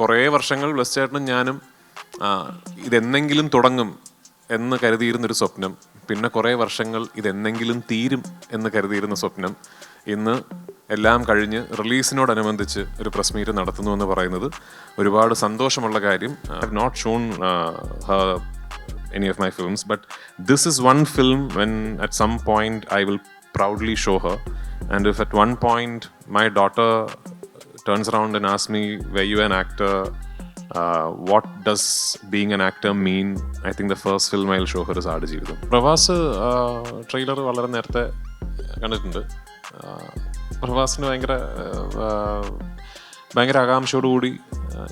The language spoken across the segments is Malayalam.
കുറേ വർഷങ്ങൾ ചേട്ടനും ഞാനും ഇതെന്നെങ്കിലും തുടങ്ങും എന്ന് കരുതിയിരുന്നൊരു സ്വപ്നം. പിന്നെ കുറേ വർഷങ്ങൾ ഇതെന്നെങ്കിലും തീരും എന്ന് കരുതിയിരുന്ന സ്വപ്നം. ഇന്ന് എല്ലാം കഴിഞ്ഞ് റിലീസിനോടനുബന്ധിച്ച് ഒരു പ്രസ് മീറ്റ് നടത്തുന്നു എന്ന് പറയുന്നത് ഒരുപാട് സന്തോഷമുള്ള കാര്യം. I have not shown any of my films, but this is one film when at some point I will proudly show her and if at one point my daughter turns around and asks me, Were you an actor? Uh, what does being an actor mean? I think the first film I'll show her ആട് ജീവിതം പ്രവാസ് ട്രെയിലർ വളരെ നേരത്തെ കണ്ടിട്ടുണ്ട് പ്രവാസിന് ഭയങ്കര ഭയങ്കര ആകാംക്ഷയോടുകൂടി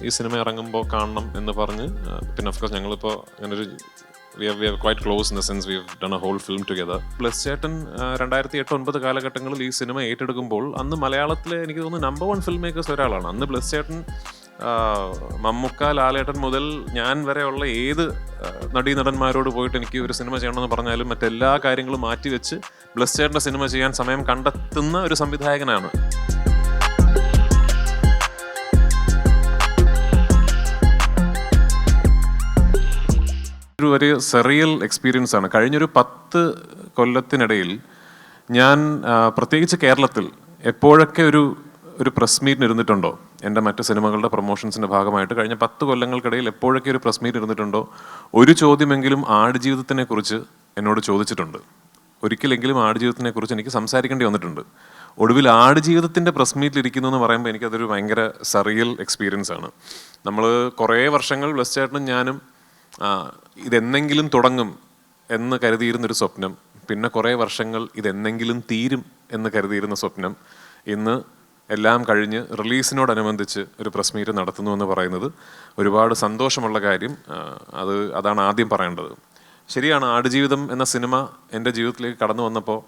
ഈ സിനിമ ഇറങ്ങുമ്പോൾ കാണണം എന്ന് പറഞ്ഞ് പിന്നെ ഓഫ്കോഴ്സ് ഞങ്ങളിപ്പോൾ അങ്ങനെ ഒരു we are we are quite close in the sense we done a whole film together plus ചേട്ടൻ രണ്ടായിരത്തി എട്ട് ഒൻപത് കാലഘട്ടങ്ങളിൽ ഈ സിനിമ ഏറ്റെടുക്കുമ്പോൾ അന്ന് മലയാളത്തിലെ എനിക്ക് തോന്നുന്നു നമ്പർ വൺ ഫിലിം മേക്കേഴ്സ് ഒരാളാണ്. അന്ന് പ്ലസ് ചേട്ടൻ മമ്മൂക്ക ലാലേട്ടൻ മുതൽ ഞാൻ വരെയുള്ള ഏത് നടീ നടീനടന്മാരോട് പോയിട്ട് എനിക്ക് ഒരു സിനിമ ചെയ്യണമെന്ന് പറഞ്ഞാലും മറ്റെല്ലാ കാര്യങ്ങളും മാറ്റിവെച്ച് ബ്ലസ് ചേട്ടന്റെ സിനിമ ചെയ്യാൻ സമയം കണ്ടെത്തുന്ന ഒരു സംവിധായകനാണ്. ഒരു വലിയ സെറിയൽ എക്സ്പീരിയൻസ് ആണ്. കഴിഞ്ഞൊരു പത്ത് കൊല്ലത്തിനിടയിൽ ഞാൻ പ്രത്യേകിച്ച് കേരളത്തിൽ എപ്പോഴൊക്കെ ഒരു ഒരു പ്രസ് മീറ്റിന് ഇരുന്നിട്ടുണ്ടോ? എന്റെ മറ്റ് സിനിമകളുടെ പ്രൊമോഷൻസിന്റെ ഭാഗമായിട്ട് കഴിഞ്ഞ പത്ത് കൊല്ലങ്ങൾക്കിടയിൽ എപ്പോഴൊക്കെ ഒരു പ്രസ് മീറ്റ് ഇരുന്നിട്ടുണ്ടോ? ഒരു ചോദ്യമെങ്കിലും ആടുജീവിതത്തിനെ കുറിച്ച് എന്നോട് ചോദിച്ചിട്ടുണ്ട്. ഒരിക്കലെങ്കിലും ആടുജീവിതത്തിനെ കുറിച്ച് എനിക്ക് സംസാരിക്കേണ്ടി വന്നിട്ടുണ്ട്. ഒടുവിൽ ആടുജീവിതത്തിന്റെ പ്രസ് മീറ്റിൽ ഇരിക്കുന്നു എന്ന് പറയുമ്പോൾ എനിക്കതൊരു ഭയങ്കര സറിയൽ എക്സ്പീരിയൻസ് ആണ്. നമ്മൾ കുറേ വർഷങ്ങൾ ചേട്ടനും ഞാനും ആ, ഇതെന്നെങ്കിലും തുടങ്ങും എന്ന് കരുതിയിരുന്നൊരു സ്വപ്നം. പിന്നെ കുറേ വർഷങ്ങൾ ഇതെന്നെങ്കിലും തീരും എന്ന് കരുതിയിരുന്ന സ്വപ്നം ഇന്ന് എല്ലാം കഴിഞ്ഞ് റിലീസിനോടനുബന്ധിച്ച് ഒരു പ്രസ് മീറ്റ് നടത്തുന്നു എന്ന് പറയുന്നത് ഒരുപാട് സന്തോഷമുള്ള കാര്യം. അത് അതാണ് ആദ്യം പറയേണ്ടത്. ശരിയാണ് ആടുജീവിതം എന്ന സിനിമ എന്റെ ജീവിതത്തിലേക്ക് കടന്നു വന്നപ്പോൾ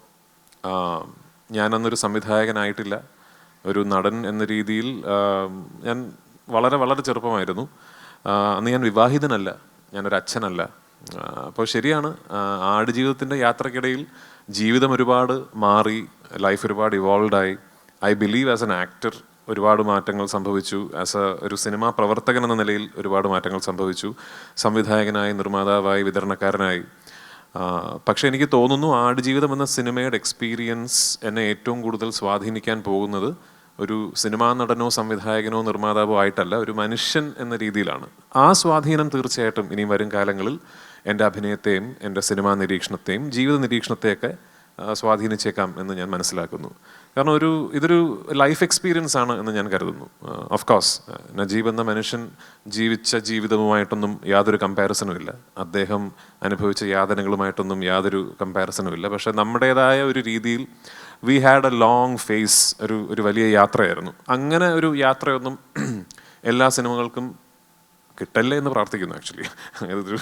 ഞാനന്നൊരു സംവിധായകനായിട്ടില്ല. ഒരു നടൻ എന്ന രീതിയിൽ ഞാൻ വളരെ വളരെ ചെറുപ്പമായിരുന്നു. അന്ന് ഞാൻ വിവാഹിതനല്ല. ഞാനൊരു അച്ഛനല്ല. അപ്പോൾ ശരിയാണ്. ആട് ആടുജീവിതത്തിന്റെ യാത്രക്കിടയിൽ ജീവിതം ഒരുപാട് മാറി ലൈഫ് ഒരുപാട് ഇവോൾവ് ആയി. I believe as an actor ഒരുപാട് മാറ്റങ്ങൾ സംഭവിച്ചു. ആസ് എ ഒരു സിനിമാ പ്രവർത്തകൻ എന്ന നിലയിൽ ഒരുപാട് മാറ്റങ്ങൾ സംഭവിച്ചു. സംവിധായകനായി നിർമ്മാതാവായി വിതരണക്കാരനായി. പക്ഷേ എനിക്ക് തോന്നുന്നു ആടുജീവിതം എന്ന സിനിമയുടെ എക്സ്പീരിയൻസ് എന്നെ ഏറ്റവും കൂടുതൽ സ്വാധീനിക്കാൻ പോകുന്നത് ഒരു സിനിമാ നടനോ സംവിധായകനോ നിർമ്മാതാവോ ആയിട്ടല്ല ഒരു മനുഷ്യൻ എന്ന രീതിയിലാണ്. ആ സ്വാധീനം തീർച്ചയായിട്ടും ഇനി വരും കാലങ്ങളിൽ എന്റെ അഭിനയത്തെയും എന്റെ സിനിമാ നിരീക്ഷണത്തെയും ജീവിത നിരീക്ഷണത്തെയൊക്കെ സ്വാധീനിച്ചേക്കാം എന്ന് ഞാൻ മനസ്സിലാക്കുന്നു. കാരണം ഒരു ഇതൊരു ലൈഫ് എക്സ്പീരിയൻസ് ആണ് എന്ന് ഞാൻ കരുതുന്നു. ഓഫ് കോഴ്സ് നജീബ് എന്ന മനുഷ്യൻ ജീവിച്ച ജീവിതവുമായിട്ടൊന്നും യാതൊരു കമ്പാരിസനും ഇല്ല. അദ്ദേഹം അനുഭവിച്ച യാതനകളുമായിട്ടൊന്നും യാതൊരു കമ്പാരിസനും ഇല്ല. പക്ഷേ നമ്മുടേതായ ഒരു രീതിയിൽ we had a long phase ഒരു ഒരു വലിയ യാത്രയായിരുന്നു. അങ്ങനെ ഒരു യാത്രയൊന്നും എല്ലാ സിനിമകൾക്കും കിട്ടല്ലേ എന്ന് പ്രാർത്ഥിക്കുന്നു ആക്ച്വലി അതൊരു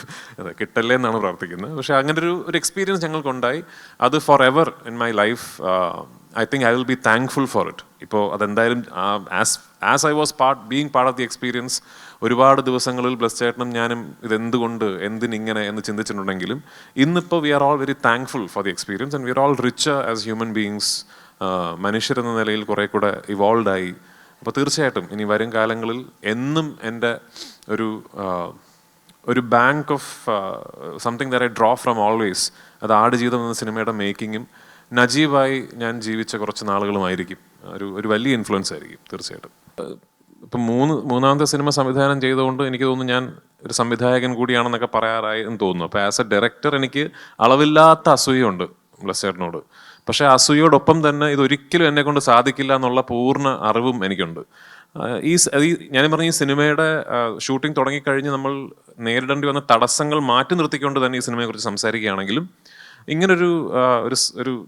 കിട്ടല്ലേ എന്നാണ് പ്രാർത്ഥിക്കുന്നത്. പക്ഷേ അങ്ങനെ ഒരു ഒരു എക്സ്പീരിയൻസ് ഞങ്ങൾക്കുണ്ടായി. അത് for ever in my life I think I will be thankful for it ഇപ്പോൾ അതെന്തായാലും as as I was part being part of the experience ഒരുപാട് ദിവസങ്ങളിൽ ബ്ലസ് ചേട്ടനും ഞാനും ഇതെന്തുകൊണ്ട് എന്തിനിങ്ങനെ എന്ന് ചിന്തിച്ചിട്ടുണ്ടെങ്കിലും ഇന്നിപ്പോൾ we are all very thankful for the experience and we are all rich as human beings മനുഷ്യരെന്ന നിലയിൽ കുറേ കൂടെ ഇവോൾവായി അപ്പോൾ തീർച്ചയായിട്ടും ഇനി വരും കാലങ്ങളിൽ എന്നും എന്റെ ഒരു ഒരു bank of something there I draw from always അത് ആടുജീവിതം എന്ന സിനിമയുടെ മേക്കിങ്ങും നജീബായി ഞാൻ ജീവിച്ച കുറച്ച് നാളുകളുമായിരിക്കും. ഒരു ഒരു വലിയ ഇൻഫ്ലുവൻസ് ആയിരിക്കും തീർച്ചയായിട്ടും. ഇപ്പം മൂന്ന് മൂന്നാമത്തെ സിനിമ സംവിധാനം ചെയ്തുകൊണ്ട് എനിക്ക് തോന്നുന്നു ഞാൻ ഒരു സംവിധായകൻ കൂടിയാണെന്നൊക്കെ പറയാറായി എന്ന് തോന്നുന്നു. അപ്പോൾ ആസ് എ ഡയറക്ടർ എനിക്ക് അളവില്ലാത്ത അസൂയുണ്ട് ബ്ലസ്സേട്ടനോട് പക്ഷേ അസൂയോടൊപ്പം തന്നെ ഇതൊരിക്കലും എന്നെ കൊണ്ട് സാധിക്കില്ല എന്നുള്ള പൂർണ അറിവും എനിക്കുണ്ട്. ഈ ഞാൻ പറഞ്ഞ ഈ സിനിമയുടെ ഷൂട്ടിംഗ് തുടങ്ങിക്കഴിഞ്ഞ് നമ്മൾ നേരിടേണ്ടി വന്ന തടസ്സങ്ങൾ മാറ്റി നിർത്തിക്കൊണ്ട് തന്നെ ഈ സിനിമയെക്കുറിച്ച് സംസാരിക്കുകയാണെങ്കിലും ഇങ്ങനൊരു ഒരു ഒരു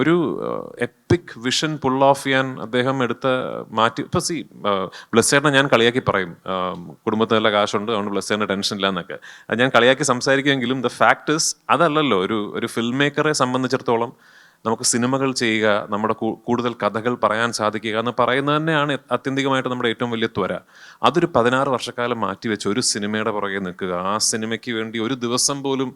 ഒരു എപ്പിക് വിഷൻ പുൾ ഓഫ് ചെയ്യാൻ അദ്ദേഹം എടുത്ത മാറ്റി ഇപ്പൊ സി ബ്ലസ്സേറിനെ ഞാൻ കളിയാക്കി പറയും. കുടുംബത്തിൽ നല്ല കാശുണ്ട് അതുകൊണ്ട് ബ്ലസ്സേറിന് ടെൻഷൻ ഇല്ല എന്നൊക്കെ. അത് ഞാൻ കളിയാക്കി സംസാരിക്കുമെങ്കിലും ദ ഫാക്ടേഴ്സ് അതല്ലല്ലോ ഒരു ഒരു ഫിൽം മേക്കറെ സംബന്ധിച്ചിടത്തോളം നമുക്ക് സിനിമകൾ ചെയ്യുക നമ്മുടെ കൂടുതൽ കഥകൾ പറയാൻ സാധിക്കുക എന്ന് പറയുന്നത് തന്നെയാണ് അത്യന്തികമായിട്ട് നമ്മുടെ ഏറ്റവും വലിയ ത്വര. അതൊരു പതിനാറ് വർഷക്കാലം മാറ്റിവെച്ച് ഒരു സിനിമയുടെ പുറകെ നിൽക്കുക. ആ സിനിമയ്ക്ക് വേണ്ടി ഒരു ദിവസം പോലും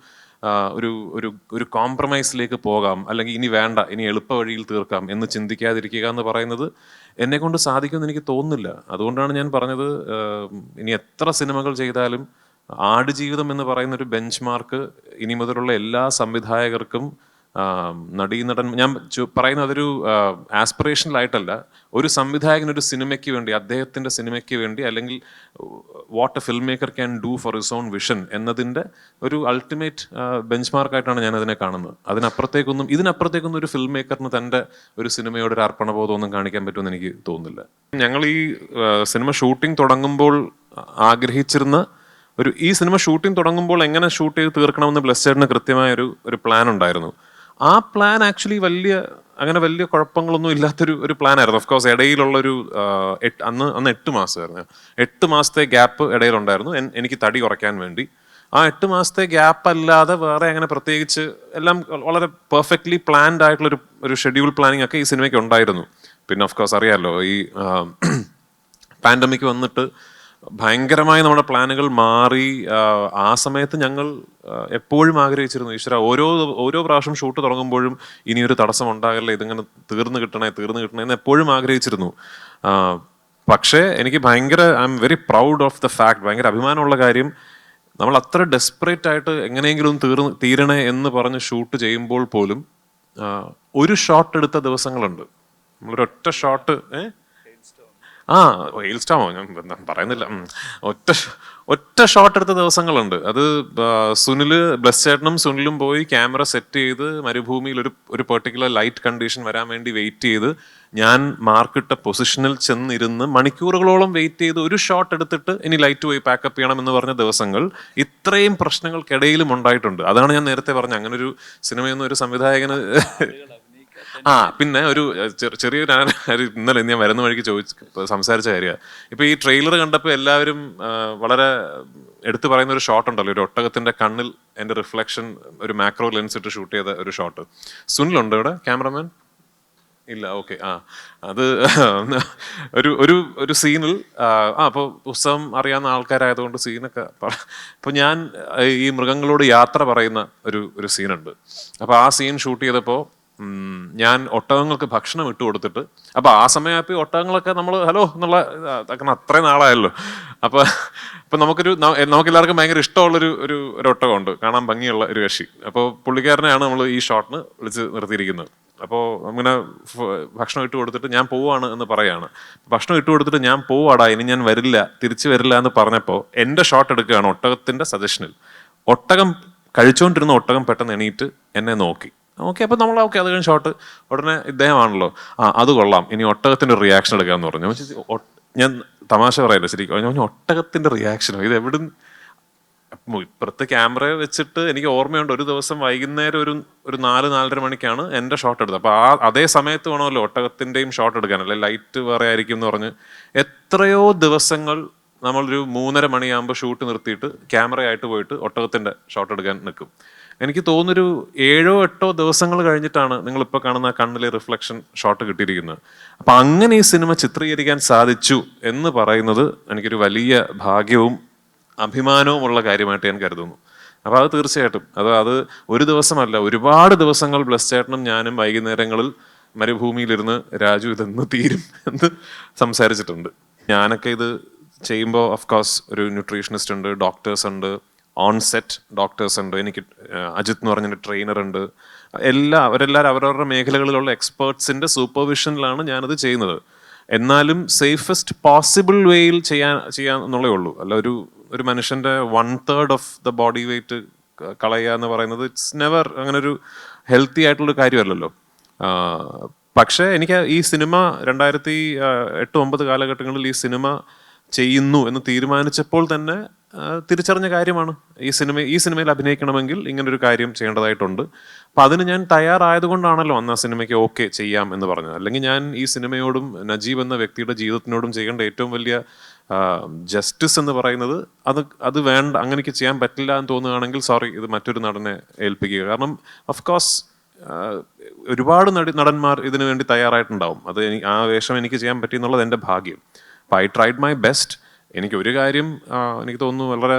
ഒരു ഒരു ഒരു കോംപ്രമൈസിലേക്ക് പോകാം അല്ലെങ്കിൽ ഇനി വേണ്ട ഇനി എളുപ്പ വഴിയിൽ തീർക്കാം എന്ന് ചിന്തിക്കാതിരിക്കുക എന്ന് പറയുന്നത് എന്നെ കൊണ്ട് സാധിക്കുമെന്ന് എനിക്ക് തോന്നുന്നില്ല. അതുകൊണ്ടാണ് ഞാൻ പറഞ്ഞത് ഇനി എത്ര സിനിമകൾ ചെയ്താലും ആടുജീവിതം എന്ന് പറയുന്ന ഒരു ബെഞ്ച് മാർക്ക് ഇനി മുതലുള്ള എല്ലാ സംവിധായകർക്കും നടീനടൻ ഞാൻ പറയുന്ന പറയുന്നത് അതൊരു ആസ്പിറേഷനിലായിട്ടല്ല ഒരു സംവിധായകൻ ഒരു സിനിമയ്ക്ക് വേണ്ടി അദ്ദേഹത്തിന്റെ സിനിമയ്ക്ക് വേണ്ടി അല്ലെങ്കിൽ what a film maker can do for his own vision എന്നതിന്റെ ഒരു അൾട്ടിമേറ്റ് ബെഞ്ച് മാർക്കായിട്ടാണ് ഞാൻ അതിനെ കാണുന്നത്. അതിനപ്പുറത്തേക്കൊന്നും ഇതിനപ്പുറത്തേക്കൊന്നും ഒരു ഫിൽം മേക്കറിന് തന്റെ ഒരു സിനിമയോട് ഒരു അർപ്പണബോധമൊന്നും കാണിക്കാൻ പറ്റുമെന്ന് എനിക്ക് തോന്നുന്നില്ല. ഞങ്ങൾ ഈ സിനിമ ഷൂട്ടിംഗ് തുടങ്ങുമ്പോൾ ആഗ്രഹിച്ചിരുന്ന ഒരു ഈ സിനിമ ഷൂട്ടിംഗ് തുടങ്ങുമ്പോൾ എങ്ങനെ ഷൂട്ട് ചെയ്ത് തീർക്കണമെന്ന് ബ്ലസ്സേഡിന് കൃത്യമായ ഒരു ഒരു പ്ലാൻ ഉണ്ടായിരുന്നു. ആ പ്ലാൻ ആക്ച്വലി വലിയ അങ്ങനെ വലിയ കുഴപ്പങ്ങളൊന്നും ഇല്ലാത്തൊരു ഒരു പ്ലാൻ ആയിരുന്നു. ഓഫ് കോഴ്സ് ഇടയിലുള്ളൊരു ഒരു അന്ന് അന്ന് എട്ട് മാസമായിരുന്നു. എട്ട് മാസത്തെ ഗ്യാപ്പ് ഇടയിലുണ്ടായിരുന്നു. എനിക്ക് തടി കുറയ്ക്കാൻ വേണ്ടി. ആ എട്ട് മാസത്തെ ഗ്യാപ്പ് അല്ലാതെ വേറെ അങ്ങനെ പ്രത്യേകിച്ച് എല്ലാം വളരെ പെർഫെക്റ്റ്ലി പ്ലാൻഡ് ആയിട്ടുള്ള ഒരു ഷെഡ്യൂൾ പ്ലാനിങ് ഒക്കെ ഈ സിനിമയ്ക്ക് ഉണ്ടായിരുന്നു. പിന്നെ ഓഫ് കോഴ്സ് അറിയാമല്ലോ ഈ പാൻഡമിക് വന്നിട്ട് ഭയങ്കരമായി നമ്മുടെ പ്ലാനുകൾ മാറി. ആ, സമയത്ത് ഞങ്ങൾ എപ്പോഴും ആഗ്രഹിച്ചിരുന്നു ഈശ്വര ഓരോ ഓരോ പ്രാവശ്യം ഷൂട്ട് തുടങ്ങുമ്പോഴും ഇനിയൊരു തടസ്സം ഉണ്ടാകില്ല ഇതിങ്ങനെ തീർന്നു കിട്ടണേ തീർന്നു കിട്ടണേ എന്ന് എപ്പോഴും ആഗ്രഹിച്ചിരുന്നു. പക്ഷേ എനിക്ക് ഭയങ്കര I'm very proud of the fact ഭയങ്കര അഭിമാനമുള്ള കാര്യം നമ്മൾ അത്ര ഡെസ്പറേറ്റ് ആയിട്ട് എങ്ങനെയെങ്കിലും തീർന്ന് തീരണേ എന്ന് പറഞ്ഞ് ഷൂട്ട് ചെയ്യുമ്പോൾ പോലും ഒരു ഷോട്ട് എടുത്ത ദിവസങ്ങളുണ്ട്. നമ്മളൊരൊറ്റ ഷോട്ട് ഏഹ് ആ ഹെയിൽ സ്റ്റോമോ ഞാൻ പറയുന്നില്ല. ഒറ്റ ഒറ്റ ഷോട്ട് എടുത്ത ദിവസങ്ങളുണ്ട്. അത് സുനിൽ സുനിൽ ബ്ലസ് ചേട്ടനും സുനിലും പോയി ക്യാമറ സെറ്റ് ചെയ്ത് മരുഭൂമിയിൽ ഒരു ഒരു പെർട്ടിക്കുലർ ലൈറ്റ് കണ്ടീഷൻ വരാൻ വേണ്ടി വെയിറ്റ് ചെയ്ത് ഞാൻ മാർക്കിട്ട പൊസിഷനിൽ ചെന്നിരുന്ന് മണിക്കൂറുകളോളം വെയിറ്റ് ചെയ്ത് ഒരു ഷോട്ട് എടുത്തിട്ട് ഇനി ലൈറ്റ് പോയി പാക്കപ്പ് ചെയ്യണം എന്ന് പറഞ്ഞ ദിവസങ്ങൾ ഇത്രയും പ്രശ്നങ്ങൾക്കിടയിലും ഉണ്ടായിട്ടുണ്ട്. അതാണ് ഞാൻ നേരത്തെ പറഞ്ഞത്. അങ്ങനെ ഒരു സിനിമയൊന്നും ഒരു സംവിധായകന് ആ പിന്നെ ഒരു ചെറിയൊരു ഇന്നലെ ഞാൻ വരുന്ന വഴിക്ക് ചോദിച്ചു സംസാരിച്ച കാര്യമാണ് ഇപ്പൊ ഈ ട്രെയിലർ കണ്ടപ്പോൾ എല്ലാവരും വളരെ എടുത്തു പറയുന്ന ഒരു ഷോട്ട് ഉണ്ടല്ലോ ഒരു ഒട്ടകത്തിന്റെ കണ്ണിൽ എന്റെ റിഫ്ലക്ഷൻ ഒരു മാക്രോ ലെൻസ് ഇട്ട് ഷൂട്ട് ചെയ്ത ഒരു ഷോട്ട് സുനിലുണ്ടോ ഇവിടെ ക്യാമറമാൻ ഇല്ല ഓക്കെ ആ. അത് ഒരു ഒരു ഒരു സീനിൽ ആ അപ്പോൾ പുസ്തകം അറിയാവുന്ന ആൾക്കാരായതുകൊണ്ട് സീനൊക്കെ അപ്പോൾ ഞാൻ ഈ മൃഗങ്ങളോട് യാത്ര പറയുന്ന ഒരു ഒരു സീനുണ്ട് അപ്പോൾ ആ സീൻ ഷൂട്ട് ചെയ്തപ്പോൾ ഞാൻ ഒട്ടകങ്ങൾക്ക് ഭക്ഷണം ഇട്ട് കൊടുത്തിട്ട് അപ്പൊ ആ സമയത്ത് ഈ ഒട്ടകങ്ങളൊക്കെ നമ്മൾ ഹലോ എന്നുള്ള അങ്ങനെ അത്രയും നാളായല്ലോ. അപ്പൊ അപ്പൊ നമുക്കൊരു നമുക്കെല്ലാവർക്കും ഭയങ്കര ഇഷ്ടമുള്ളൊരു ഒരു ഒരു ഒട്ടകമുണ്ട്. കാണാൻ ഭംഗിയുള്ള ഒരു കക്ഷി. അപ്പോൾ പുള്ളിക്കാരനെയാണ് നമ്മൾ ഈ ഷോട്ടിന് വിളിച്ച് നിർത്തിയിരിക്കുന്നത്. അപ്പോൾ അങ്ങനെ ഭക്ഷണം ഇട്ട് കൊടുത്തിട്ട് ഞാൻ പോവാണ് എന്ന് പറയാണ്. ഭക്ഷണം ഇട്ട് കൊടുത്തിട്ട് ഞാൻ പോവാടാ ഇനി ഞാൻ വരില്ല തിരിച്ചു വരില്ല എന്ന് പറഞ്ഞപ്പോൾ എന്റെ ഷോട്ട് എടുക്കുകയാണ് ഒട്ടകത്തിന്റെ സജഷനിൽ. ഒട്ടകം കഴിച്ചുകൊണ്ടിരുന്ന ഒട്ടകം പെട്ടെന്ന് എണീറ്റ് എന്നെ നോക്കി. ഓക്കെ അപ്പോൾ നമ്മൾ ഓക്കെ അത് കഴിഞ്ഞ് ഷോട്ട് ഉടനെ ഇദ്ദേഹമാണല്ലോ. ആ അത് കൊള്ളാം. ഇനി ഒട്ടകത്തിന്റെ റിയാക്ഷൻ എടുക്കാമെന്ന് പറഞ്ഞു. ഞാൻ ചോദിച്ചു, "ഒ- ഞാൻ തമാശ പറയല്ലോ ശരിക്കും? ഞാൻ ഒട്ടകത്തിന്റെ റിയാക്ഷനോ ഇത് എവിടെ ഇപ്പുറത്ത് ക്യാമറ വെച്ചിട്ട് എനിക്ക് ഓർമ്മയുണ്ട് ഒരു ദിവസം വൈകുന്നേരം ഒരു ഒരു നാല് നാലര മണിക്കാണ് എന്റെ ഷോട്ട് എടുത്തത്. അപ്പോൾ ആ അതേ സമയത്ത് വേണമല്ലോ ഒട്ടകത്തിന്റെയും ഷോട്ട് എടുക്കാൻ. അല്ലെ ലൈറ്റ് വേറെ ആയിരിക്കും എന്ന് പറഞ്ഞ് എത്രയോ ദിവസങ്ങൾ നമ്മളൊരു മൂന്നര മണിയാകുമ്പോൾ ഷൂട്ട് നിർത്തിയിട്ട് ക്യാമറയായിട്ട് പോയിട്ട് ഒട്ടകത്തിന്റെ ഷോട്ട് എടുക്കാൻ നിൽക്കും. എനിക്ക് തോന്നുന്നൊരു ഏഴോ എട്ടോ ദിവസങ്ങൾ കഴിഞ്ഞിട്ടാണ് നിങ്ങളിപ്പോൾ കാണുന്ന കണ്ണിലെ റിഫ്ലക്ഷൻ ഷോട്ട് കിട്ടിയിരിക്കുന്നത്. അപ്പം അങ്ങനെ ഈ സിനിമ ചിത്രീകരിക്കാൻ സാധിച്ചു എന്ന് പറയുന്നത് എനിക്കൊരു വലിയ ഭാഗ്യവും അഭിമാനവും ഉള്ള കാര്യമായിട്ട് ഞാൻ കരുതുന്നു. അപ്പോൾ അത് തീർച്ചയായിട്ടും. അത് അത് ഒരു ദിവസമല്ല ഒരുപാട് ദിവസങ്ങൾ ബ്ലസ് ചേട്ടനും ഞാനും വൈകുന്നേരങ്ങളിൽ മരുഭൂമിയിലിരുന്ന് രാജു ഇതെന്ന് തീരും എന്ന് സംസാരിച്ചിട്ടുണ്ട്. ഞാനൊക്കെ ഇത് ചെയ്യുമ്പോൾ ഓഫ് കോഴ്സ് ഒരു ന്യൂട്രീഷനിസ്റ്റ് ഉണ്ട് ഡോക്ടേഴ്സ് ഉണ്ട് ഓൺ സെറ്റ് ഡോക്ടേഴ്സ് ഉണ്ട്. എനിക്ക് അജിത് എന്ന് പറഞ്ഞൊരു ട്രെയിനർ ഉണ്ട്. എല്ലാ അവരെല്ലാവരും അവരവരുടെ മേഖലകളിലുള്ള എക്സ്പേർട്സിന്റെ സൂപ്പർവിഷനിലാണ് ഞാനത് ചെയ്യുന്നത്. എന്നാലും സേഫസ്റ്റ് പോസിബിൾ വേയിൽ ചെയ്യാൻ ചെയ്യാൻ എന്നുള്ളേ ഉള്ളൂ. അല്ല ഒരു ഒരു മനുഷ്യന്റെ one third of the body weight കളയുക എന്ന് പറയുന്നത് ഇറ്റ്സ് നെവർ അങ്ങനെ ഒരു ഹെൽത്തി ആയിട്ടുള്ള കാര്യമല്ലല്ലോ പക്ഷേ എനിക്ക് ഈ സിനിമ രണ്ടായിരത്തി എട്ട് ഒമ്പത് കാലഘട്ടങ്ങളിൽ ഈ സിനിമ ചെയ്യുന്നു എന്ന് തീരുമാനിച്ചപ്പോൾ തന്നെ തിരിച്ചറിഞ്ഞ കാര്യമാണ്. ഈ സിനിമ ഈ സിനിമയിൽ അഭിനയിക്കണമെങ്കിൽ ഇങ്ങനൊരു കാര്യം ചെയ്യേണ്ടതായിട്ടുണ്ട്. അപ്പം അതിന് ഞാൻ തയ്യാറായതുകൊണ്ടാണല്ലോ അന്ന് ആ സിനിമയ്ക്ക് ഓക്കെ ചെയ്യാം എന്ന് പറഞ്ഞത്. അല്ലെങ്കിൽ ഞാൻ ഈ സിനിമയോടും നജീബ് എന്ന വ്യക്തിയുടെ ജീവിതത്തിനോടും ചെയ്യേണ്ട ഏറ്റവും വലിയ ജസ്റ്റിസ് എന്ന് പറയുന്നത് അത് അത് വേണ്ട അങ്ങനെയൊക്കെ ചെയ്യാൻ പറ്റില്ല എന്ന് തോന്നുകയാണെങ്കിൽ സോറി ഇത് മറ്റൊരു നടനെ ഏൽപ്പിക്കുക. കാരണം ഓഫ് കോഴ്സ് ഒരുപാട് നടി നടന്മാർ ഇതിനു വേണ്ടി തയ്യാറായിട്ടുണ്ടാവും. അത് ആ വേഷം എനിക്ക് ചെയ്യാൻ പറ്റി എന്നുള്ളത് എന്റെ ഭാഗ്യം. അപ്പം ഐ ട്രൈഡ് മൈ ബെസ്റ്റ് എനിക്ക് ഒരു കാര്യം എനിക്ക് തോന്നുന്നു വളരെ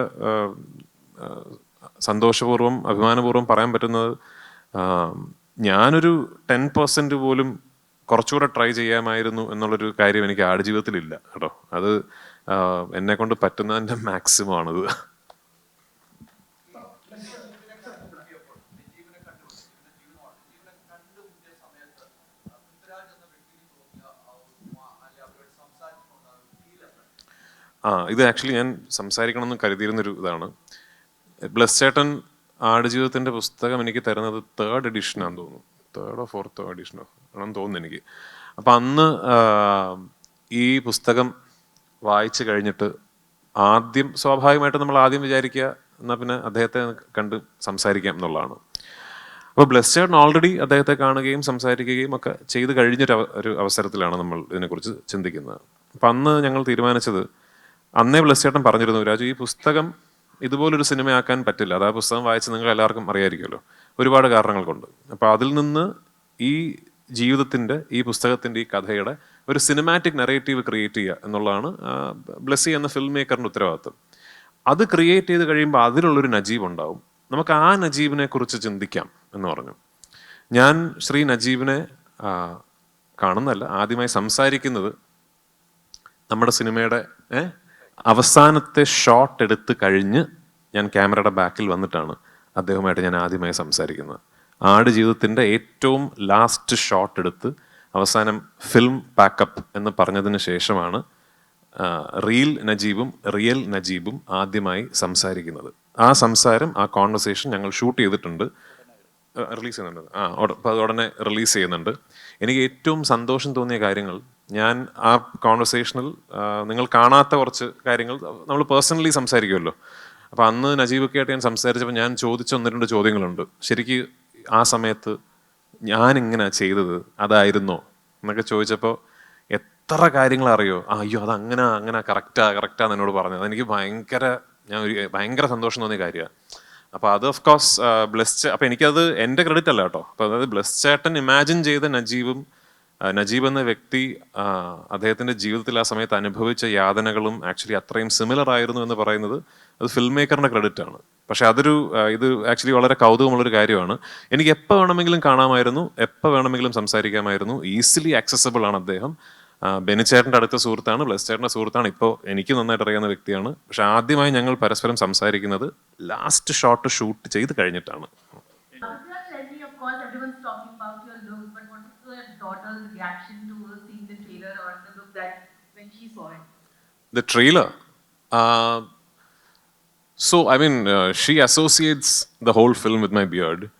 സന്തോഷപൂർവം അഭിമാനപൂർവം പറയാൻ പറ്റുന്നത് ഞാനൊരു ടെൻ പെർസെന്റ് പോലും കുറച്ചുകൂടെ ട്രൈ ചെയ്യാമായിരുന്നു എന്നുള്ളൊരു കാര്യം എനിക്ക് ആടുജീവിതത്തിലില്ല കേട്ടോ. അത് എന്നെ കൊണ്ട് പറ്റുന്നതിന്റെ മാക്സിമം ആണത് ആ ഇത് ആക്ച്വലി ഞാൻ സംസാരിക്കണമെന്ന് കരുതിയിരുന്നൊരു ഇതാണ്. ബ്ലസ് ചേട്ടൻ ആടുജീവിതത്തിന്റെ പുസ്തകം എനിക്ക് തരുന്നത് തേർഡ് എഡിഷനാണെന്ന് തോന്നുന്നു. തേർഡോ ഫോർത്തോ എഡിഷനോ ആണെന്ന് തോന്നുന്നു എനിക്ക്. അപ്പം അന്ന് ഈ പുസ്തകം വായിച്ചു കഴിഞ്ഞിട്ട് ആദ്യം സ്വാഭാവികമായിട്ട് നമ്മൾ ആദ്യം വിചാരിക്കുക എന്നാൽ പിന്നെ അദ്ദേഹത്തെ കണ്ട് സംസാരിക്കാം എന്നുള്ളതാണ്. അപ്പോൾ ബ്ലസ് ചേട്ടൻ ഓൾറെഡി അദ്ദേഹത്തെ കാണുകയും സംസാരിക്കുകയും ഒക്കെ ചെയ്ത് കഴിഞ്ഞൊരു ഒരു അവസരത്തിലാണ് നമ്മൾ ഇതിനെക്കുറിച്ച് ചിന്തിക്കുന്നത്. അപ്പം അന്ന് ഞങ്ങൾ തീരുമാനിച്ചത് അന്നേ ചേട്ടൻ പറഞ്ഞിരുന്നു രാജു ഈ പുസ്തകം ഇതുപോലൊരു സിനിമയാക്കാൻ പറ്റില്ല. അത് പുസ്തകം വായിച്ച് നിങ്ങൾ എല്ലാവർക്കും അറിയായിരിക്കുമല്ലോ. ഒരുപാട് കാരണങ്ങൾ കൊണ്ട് അപ്പോൾ അതിൽ നിന്ന് ഈ ജീവിതത്തിന്റെ ഈ പുസ്തകത്തിന്റെ ഈ കഥയുടെ ഒരു സിനിമാറ്റിക് നെറേറ്റീവ് ക്രിയേറ്റ് ചെയ്യുക എന്നുള്ളതാണ് ബ്ലെസ്സി എന്ന ഫിലിം മേക്കറിന്റെ ഉത്തരവാദിത്വം. അത് ക്രിയേറ്റ് ചെയ്ത് കഴിയുമ്പോൾ അതിലുള്ളൊരു നജീബ് ഉണ്ടാവും നമുക്ക് ആ നജീബിനെ കുറിച്ച് ചിന്തിക്കാം എന്ന് പറഞ്ഞു. ഞാൻ ശ്രീ നജീബിനെ കാണുന്നല്ല ആദ്യമായി സംസാരിക്കുന്നത് നമ്മുടെ സിനിമയുടെ ഏ, അവസാനത്തെ ഷോട്ട് എടുത്ത് കഴിഞ്ഞ് ഞാൻ ക്യാമറയുടെ ബാക്കിൽ വന്നിട്ടാണ് അദ്ദേഹവുമായിട്ട് ഞാൻ ആദ്യമായി സംസാരിക്കുന്നത്. ആട് ജീവിതത്തിന്റെ ഏറ്റവും ലാസ്റ്റ് ഷോട്ട് എടുത്ത് അവസാനം ഫിലിം പാക്കപ്പ് എന്ന് പറഞ്ഞതിന് ശേഷമാണ് റിയൽ നജീബും റിയൽ നജീബും ആദ്യമായി സംസാരിക്കുന്നത്. ആ സംസാരം ആ കോൺവെർസേഷൻ ഞങ്ങൾ ഷൂട്ട് ചെയ്തിട്ടുണ്ട്. റിലീസ് ചെയ്യുന്നുണ്ട്. ആ അത് ഉടനെ റിലീസ് ചെയ്യുന്നുണ്ട്. എനിക്ക് ഏറ്റവും സന്തോഷം തോന്നിയ കാര്യങ്ങൾ ഞാൻ ആ കോൺവെർസേഷനിൽ നിങ്ങൾ കാണാത്ത കുറച്ച് കാര്യങ്ങൾ നമ്മൾ പേഴ്സണലി സംസാരിക്കുമല്ലോ. അപ്പോൾ അന്ന് നജീബൊക്കെ ആയിട്ട് ഞാൻ സംസാരിച്ചപ്പോൾ ഞാൻ ചോദിച്ച ഒന്ന് രണ്ട് ചോദ്യങ്ങളുണ്ട്. ശരിക്ക് ആ സമയത്ത് ഞാൻ ചെയ്തത് അതായിരുന്നോ എന്നൊക്കെ ചോദിച്ചപ്പോൾ എത്ര കാര്യങ്ങൾ അറിയോ അയ്യോ അത് അങ്ങനെ അങ്ങനെ കറക്റ്റാ കറക്റ്റാന്ന് എന്നോട് പറഞ്ഞത്. അതെനിക്ക് ഭയങ്കര ഞാൻ ഒരു ഭയങ്കര സന്തോഷം തോന്നിയ കാര്യമാണ് അപ്പോൾ അത് ഓഫ് കോഴ്സ് ബ്ലസ് അപ്പോൾ എനിക്കത് എന്റെ ക്രെഡിറ്റ് അല്ല കേട്ടോ. അപ്പോൾ അതായത് ബ്ലസ് ചേട്ടൻ ഇമാജിൻ ചെയ്ത നജീബും നജീബ് എന്ന വ്യക്തി അദ്ദേഹത്തിന്റെ ജീവിതത്തിൽ ആ സമയത്ത് അനുഭവിച്ച യാതനകളും ആക്ച്വലി അത്രയും സിമിലർ ആയിരുന്നു എന്ന് പറയുന്നത് അത് ഫിലിം മേക്കറിന്റെ ക്രെഡിറ്റ് ആണ്. പക്ഷെ അതൊരു ഇത് ആക്ച്വലി വളരെ കൗതുകമുള്ളൊരു കാര്യമാണ്. എനിക്ക് എപ്പോൾ വേണമെങ്കിലും കാണാമായിരുന്നു എപ്പോൾ വേണമെങ്കിലും സംസാരിക്കാമായിരുന്നു. ഈസിലി ആക്സസബിൾ ആണ് അദ്ദേഹം. ബെനിച്ചേട്ടന്റെ അടുത്ത സുഹൃത്താണ് ബ്ലസ് ചേട്ടന്റെ സുഹൃത്താണ്. ഇപ്പോൾ എനിക്ക് നന്നായിട്ട് അറിയാവുന്ന വ്യക്തിയാണ്. പക്ഷെ ആദ്യമായി ഞങ്ങൾ പരസ്പരം സംസാരിക്കുന്നത് ലാസ്റ്റ് ഷോട്ട് ഷൂട്ട് ചെയ്ത് കഴിഞ്ഞിട്ടാണ്. Daughter's reaction to seeing the trailer or the that when she saw it? The trailer. Uh, so, I mean, uh, she associates the whole film with my beard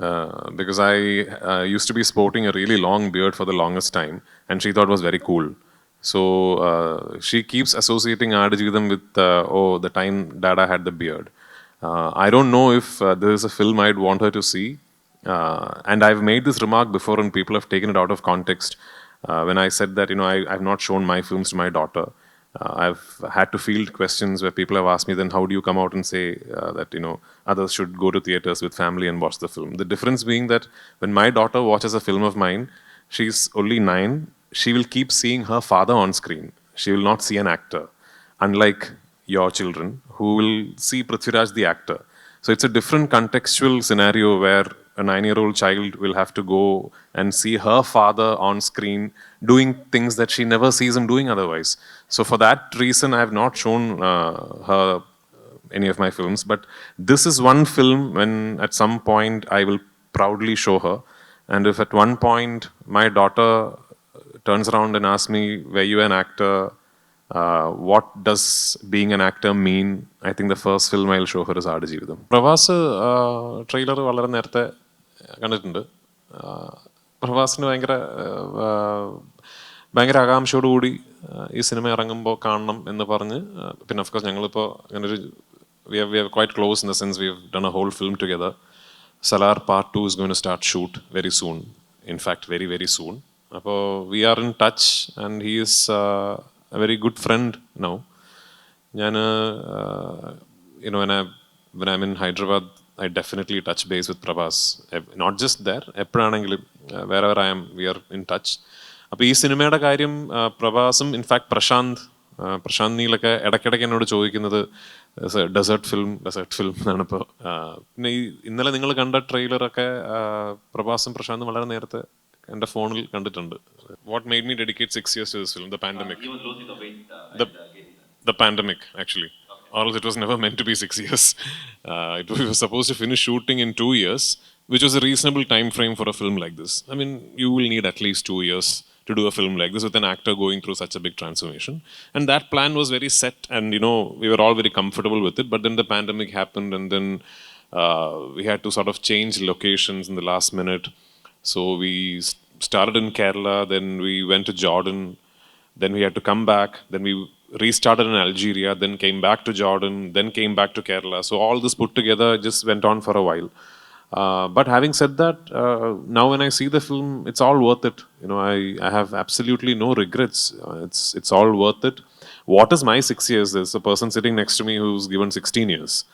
uh, because I uh, used to be sporting a really long beard for the longest time, and she thought was very cool. So uh, she keeps associating Aadajidam with, uh, oh, the time Dada had the beard. Uh, I don't know if uh, this is a film I'd want her to see. Uh, and I've made this remark before, and people have taken it out of context. Uh, when I said that, you know, I, I've not shown my films to my daughter. Uh, I've had to field questions where people have asked me, then how do you come out and say uh, that, you know, others should go to theaters with family and watch the film? The difference being that when my daughter watches a film of mine, she's only nine, she will keep seeing her father on screen. She will not see an actor, unlike your children who will see Prithviraj the actor. So it's a different contextual scenario where a nine year old child will have to go and see her father on screen doing things that she never sees him doing otherwise. So for that reason, I have not shown uh, her any of my films. But this is one film when at some point I will proudly show her. And if at one point my daughter turns around and asks me, Were you an actor? Uh, what does being an actor mean? I think the first film I'll show her is Aadujeevitham Pravas trailer വളരെ നേരത്തെ കണ്ടിട്ടുണ്ട്. പ്രഭാസിന് ഭയങ്കര ഭയങ്കര ആകാംക്ഷയോടുകൂടി ഈ സിനിമ ഇറങ്ങുമ്പോൾ കാണണം എന്ന് പറഞ്ഞ് പിന്നെ ഓഫ് കോഴ്സ് ഞങ്ങളിപ്പോൾ അങ്ങനെ ഒരു we have we have quite close in the sense we have done a whole film together Salaar part two is going to start shoot very soon in fact very very soon അപ്പോൾ we are in touch and he is a very good friend now ഞാൻ you know when I when I mean Hyderabad I definitely touch base with Prabhas not just there എപ്പോഴാണെങ്കിലും വേറെ വേറെ I'm we are in touch അപ്പോൾ ഈ സിനിമയുടെ കാര്യം പ്രഭാസും ഇൻഫാക്ട് പ്രശാന്ത് പ്രശാന്ത് നീലൊക്കെ ഇടയ്ക്കിടയ്ക്ക് എന്നോട് ചോദിക്കുന്നത് ഡെസേർട്ട് ഫിലിം ഡെസേർട്ട് ഫിലിം എന്നാണ് ഇപ്പോൾ പിന്നെ ഈ ഇന്നലെ നിങ്ങൾ കണ്ട ട്രെയിലറൊക്കെ പ്രഭാസും പ്രശാന്തും വളരെ നേരത്തെ എന്റെ ഫോണിൽ കണ്ടിട്ടുണ്ട്. What made me dedicate six years to this film the pandemic the pandemic losing or else it was never meant to be six years. Uh, it was, we were supposed to finish shooting in two years which was a reasonable time frame for a film like this. I mean you will need at least two years to do a film like this with an actor going through such a big transformation. And that plan was very set and you know we were all very comfortable with it. But then the pandemic happened and then uh, we had to sort of change locations in the last minute. So we started in kerala then we went to jordan then we had to come back. Then we restarted in Algeria. Then came back to Jordan. Then came back to Kerala. So all this put together just went on for a while. Uh, but having said that, uh, now when I see the film, it's all worth it. You know, I, I have absolutely no regrets. Uh, it's it's all worth it. What is my six years? There's a person sitting next to me who's given 16 years.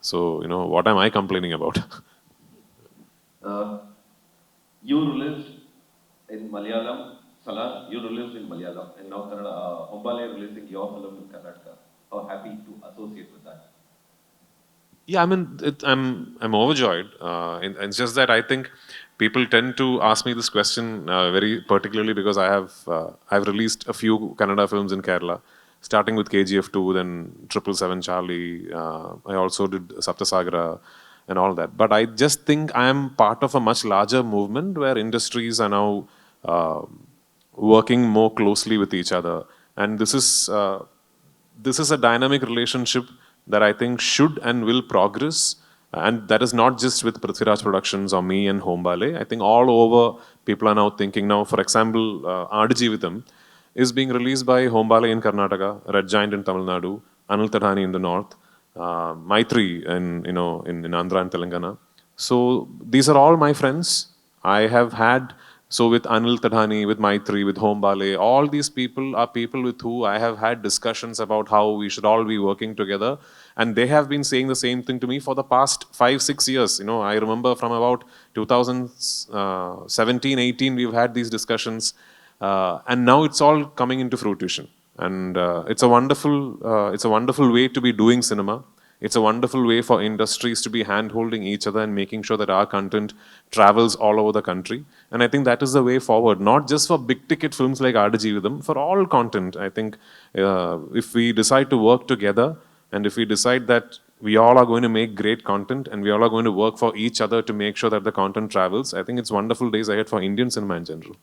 So you know, what am I complaining about? Uh, you released in Malayalam, Salar, you released in Malayalam, and now Kannada, uh, Hombale releasing your film in Karnataka. How happy to associate with that? Yeah, I mean, it, I'm I'm overjoyed. Uh, it's just that I think people tend to ask me this question uh, very particularly because I have uh, I've released a few Kannada films in Kerala, starting with KGF two, then Triple Seven Charlie. Uh, I also did Saptasagara and all that. But I just think I am part of a much larger movement where industries are now uh, working more closely with each other, and this is. Uh, this is a dynamic relationship that I think should and will progress. And that is not just with Prithviraj Productions or me and Hombale. I think all over people are now thinking now, for example, uh, Aadijeevitham is being released by Hombale in Karnataka, Red Giant in Tamil Nadu, Anil Tadhani in the north, uh, Maitri in, you know, in, in Andhra and Telangana. So these are all my friends. I have had so with Anil Tadhani, with Maitri, with Hombale, all these people are people with who I have had discussions about how we should all be working together. And they have been saying the same thing to me for the past five, six years. You know, I remember from about 2017, 18, we've had these discussions. Uh, and now it's all coming into fruition. And uh, it's a wonderful, uh, it's a wonderful way to be doing cinema. It's a wonderful way for industries to be hand holding each other and making sure that our content travels all over the country. And I think that is the way forward, not just for big ticket films like Aadijeevitham, for all content. I think uh, if we decide to work together and if we decide that we all are going to make great content and we all are going to work for each other to make sure that the content travels, I think it's wonderful days ahead for Indian cinema in general.